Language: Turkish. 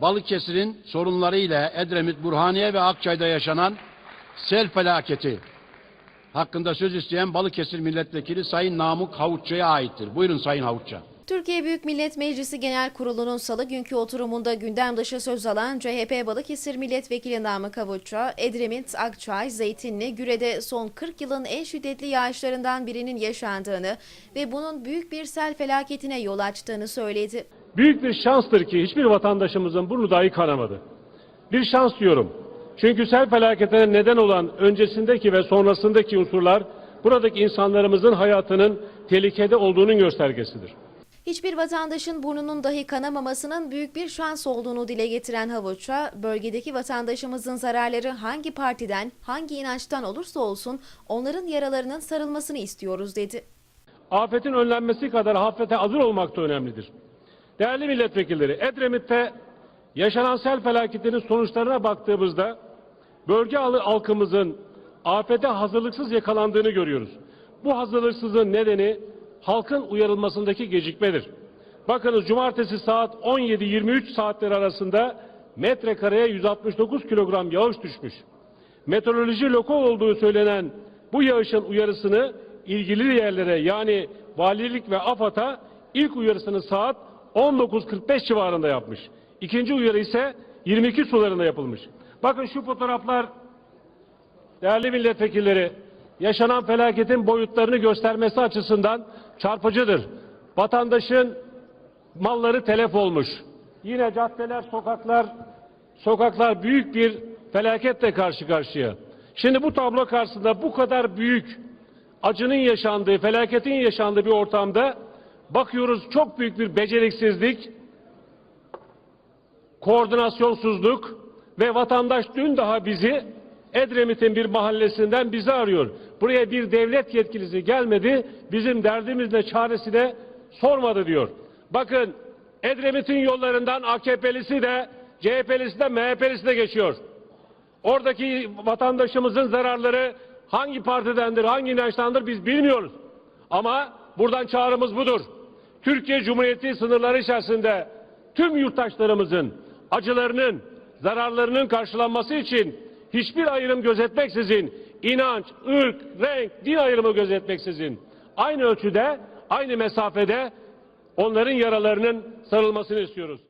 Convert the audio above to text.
Balıkesir'in sorunlarıyla Edremit, Burhaniye ve Akçay'da yaşanan sel felaketi hakkında söz isteyen Balıkesir Milletvekili Sayın Namık Havutçu'ya aittir. Buyurun Sayın Havutça. Türkiye Büyük Millet Meclisi Genel Kurulu'nun salı günkü oturumunda gündem dışı söz alan CHP Balıkesir Milletvekili Namık Kavutça, Edremit, Akçay, Zeytinli, Güre'de son 40 yılın en şiddetli yağışlarından birinin yaşandığını ve bunun büyük bir sel felaketine yol açtığını söyledi. Büyük bir şanstır ki hiçbir vatandaşımızın burnu dahi kanamadı. Bir şans diyorum. Çünkü sel felaketine neden olan öncesindeki ve sonrasındaki unsurlar buradaki insanlarımızın hayatının tehlikede olduğunun göstergesidir. Hiçbir vatandaşın burnunun dahi kanamamasının büyük bir şans olduğunu dile getiren Havuç'a, bölgedeki vatandaşımızın zararları hangi partiden, hangi inançtan olursa olsun onların yaralarının sarılmasını istiyoruz dedi. Afetin önlenmesi kadar afete hazır olmak da önemlidir. Değerli milletvekilleri, Edremit'te yaşanan sel felaketinin sonuçlarına baktığımızda bölge halkımızın afete hazırlıksız yakalandığını görüyoruz. Bu hazırlıksızlığın nedeni halkın uyarılmasındaki gecikmedir. Bakınız cumartesi saat 17-23 saatleri arasında metrekareye 169 kilogram yağış düşmüş. Meteoroloji loko olduğu söylenen bu yağışın uyarısını ilgili yerlere yani valilik ve AFAD'a ilk uyarısını saat 19.45 civarında yapmış. İkinci uyarı ise 22 sularında yapılmış. Bakın şu fotoğraflar değerli milletvekilleri yaşanan felaketin boyutlarını göstermesi açısından çarpıcıdır. Vatandaşın malları telef olmuş. Yine caddeler, sokaklar, sokaklar büyük bir felaketle karşı karşıya. Şimdi bu tablo karşısında bu kadar büyük acının yaşandığı, felaketin yaşandığı bir ortamda bakıyoruz çok büyük bir beceriksizlik, koordinasyonsuzluk ve vatandaş dün daha bizi Edremit'in bir mahallesinden bizi arıyor. Buraya bir devlet yetkilisi gelmedi, bizim derdimizle çaresi de sormadı diyor. Bakın Edremit'in yollarından AKP'lisi de CHP'lisi de MHP'lisi de geçiyor. Oradaki vatandaşımızın zararları hangi partidendir, hangi inançtandır biz bilmiyoruz. Ama buradan çağrımız budur. Türkiye Cumhuriyeti sınırları içerisinde tüm yurttaşlarımızın acılarının, zararlarının karşılanması için hiçbir ayrım gözetmeksizin, inanç, ırk, renk, din ayrımı gözetmeksizin aynı ölçüde, aynı mesafede onların yaralarının sarılmasını istiyoruz.